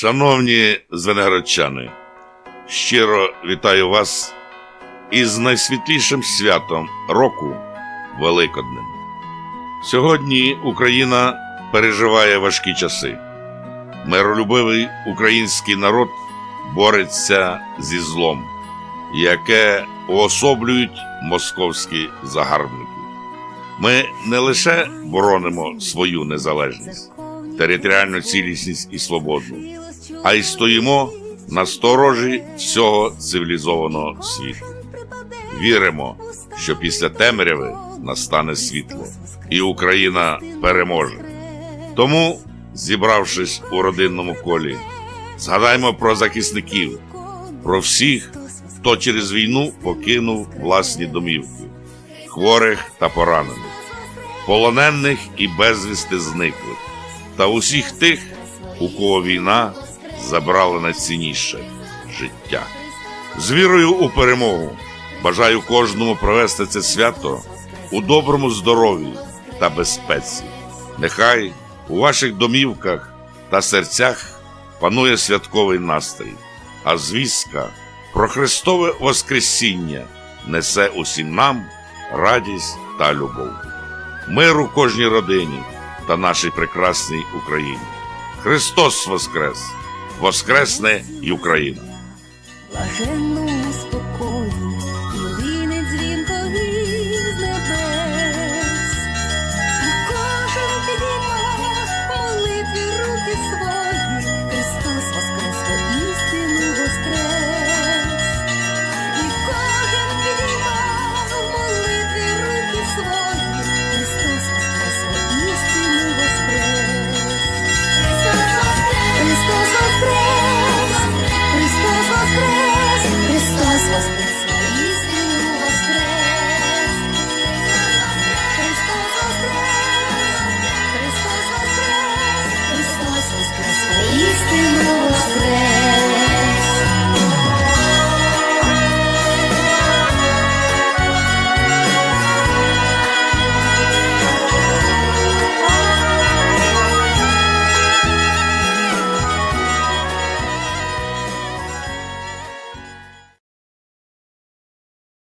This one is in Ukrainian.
Шановні звенигородчани, щиро вітаю вас із найсвітлішим святом року Великоднем. Сьогодні Україна переживає важкі часи. Миролюбивий український народ бореться зі злом, яке уособлюють московські загарбники. Ми не лише боронимо свою незалежність, територіальну цілісність і свободу, а й стоїмо на сторожі всього цивілізованого світу. Віримо, що після темряви настане світло, і Україна переможе. Тому, зібравшись у родинному колі, згадаймо про захисників, про всіх, хто через війну покинув власні домівки, хворих та поранених, полонених і безвісти зниклих, та усіх тих, у кого війна забрала найцінніше життя. З вірою у перемогу бажаю кожному провести це свято у доброму здоров'ї та безпеці. Нехай у ваших домівках та серцях панує святковий настрій, а звістка про Христове Воскресіння несе усім нам радість та любов. Миру кожній родині та нашій прекрасній Україні. Христос Воскрес! Воскресне й Україна!